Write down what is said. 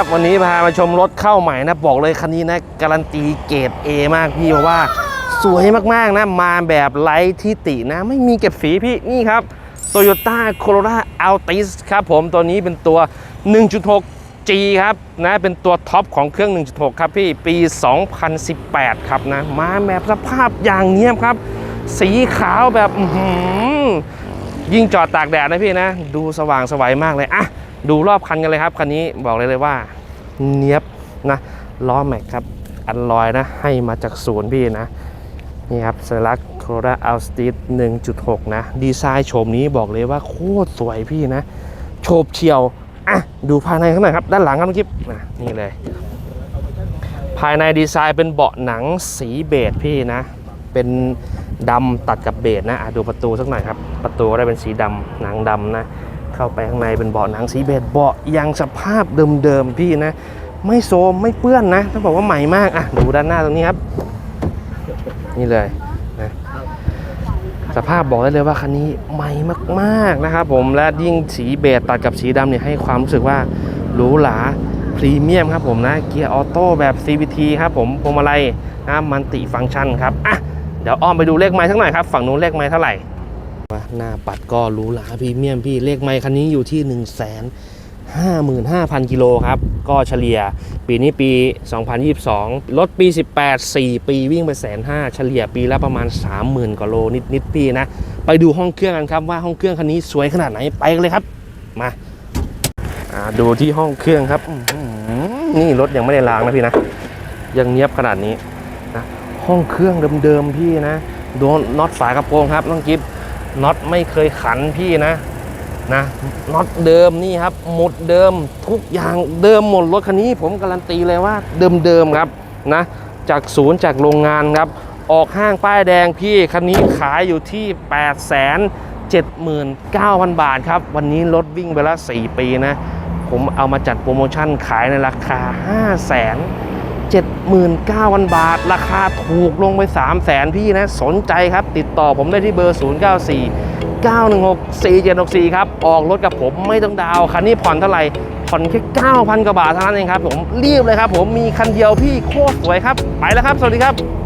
ับวันนี้พามาชมรถเข้าใหม่นะ บอกเลยคันนี้นะ การันตีเกรด A มากพี่เพราะว่าสวยมากๆนะ มาแบบไร้ที่ตินะ ไม่มีเก็บสีพี่นี่ครับ Toyota Corolla Altis ครับผมตัวนี้เป็นตัว 1.6 G ครับนะเป็นตัวท็อปของเครื่อง 1.6 ครับพี่ปี 2018 ครับนะ มาแบบสภาพอย่างเนี้ยบครับ สีขาวแบบยิ่งจอดตากแดดนะพี่นะ ดูสว่างสวัยมากเลยอะ ดูรอบคันกันเลยครับคันนี้บอกเลยเลยว่าเนียบนะล้อแม็กครับอันลอยนะให้มาจากศูนย์พี่นะนี่ครับสัญลักษณ์โคโรนาอัลสตีด1.6 นะ ดีไซน์โฉมนี้บอกเลยว่าโคตรสวยพี่นะ โฉบเฉียว อะ ดูภายในข้างในครับ ด้านหลังครับเมื่อกี้นะนี่เลย ภายในดีไซน์เป็นเบาะหนังสีเบจพี่นะ เป็นดำตัดกับเบจนะ อะ ดูประตูสักหน่อยครับ ประตูก็ได้เป็นสีดำหนังดำนะ เข้าไปข้างในเป็นเบาะหนังสีเบจเบาะยังสภาพเดิมๆพี่นะ ไม่โซมไม่เปื้อนนะต้องบอกว่าใหม่มากอะดูด้านหน้าตรงนี้ครับ นี่เลยนะสภาพบอกได้เลยว่าคันนี้ใหม่มากๆนะครับผมและยิ่งสีเบจตัดกับสีดำเนี่ยให้ความรู้สึกว่าหรูหราพรีเมียมครับผมนะเกียร์ออโต้แบบ CVT ครับผมพวงมาลัยนะมันติฟังก์ชันครับอะเดี๋ยวอ้อมไปดูเลขไม้สักหน่อยครับ ฝั่งนู้นเลขไม้เท่าไหร่ หน้าปัดก็รูหราพรีเมียมพี่เลขไม้คันนี้อยู่ที่ 1 5 5 0 0 0 กิโลครับ ก็เฉลี่ยปีนี้ปี 2022 รถปี 18 4 ปีวิ่งไปแสนห้าเฉลี่ยปีละประมาณ 30,000กว่าโลนิดๆพี่นะ ไปดูห้องเครื่องกันครับว่าห้องเครื่องคันนี้สวยขนาดไหนไปกันเลยครับ มาาดูที่ห้องเครื่องครับนี่รถยังไม่ได้ล้างนะพี่นะยังเนียบขนาดนี้นะห้องเครื่องเดิมๆพี่นะโดนน็อตฝากระโปรงครับน้องกิฟ น็อตไม่เคยขันพี่นะนะน็อตเดิมนี่ครับหมดเดิมทุกอย่างเดิมหมดรถคันนี้ผมการันตีเลยว่าเดิมๆครับนะจากศูนย์จากโรงงานครับ ออกห้างป้ายแดงพี่คันนี้ขายอยู่ที่ 8 7 9 0 0 0 บาทครับ วันนี้รถวิ่งไปแล้ว4ปีนะ ผมเอามาจัดโปรโมชั่นขายในราคา 5 0 0 0 0 79,000 บาท ราคาถูกลงไป 3 0 0แสนพี่นะ สนใจครับ ติดต่อผมได้ที่เบอร์ 094 916 4764 ครับ ออกรถกับผมไม่ต้องดาวคันนี้ผ่อนเท่าไหร่ผ่อนแค่9,000 กว่าบาทเท่านั้นเองครับผมรีบเลยครับผมมีคันเดียวพี่โคตรสวยครับ ไปแล้วครับ สวัสดีครับ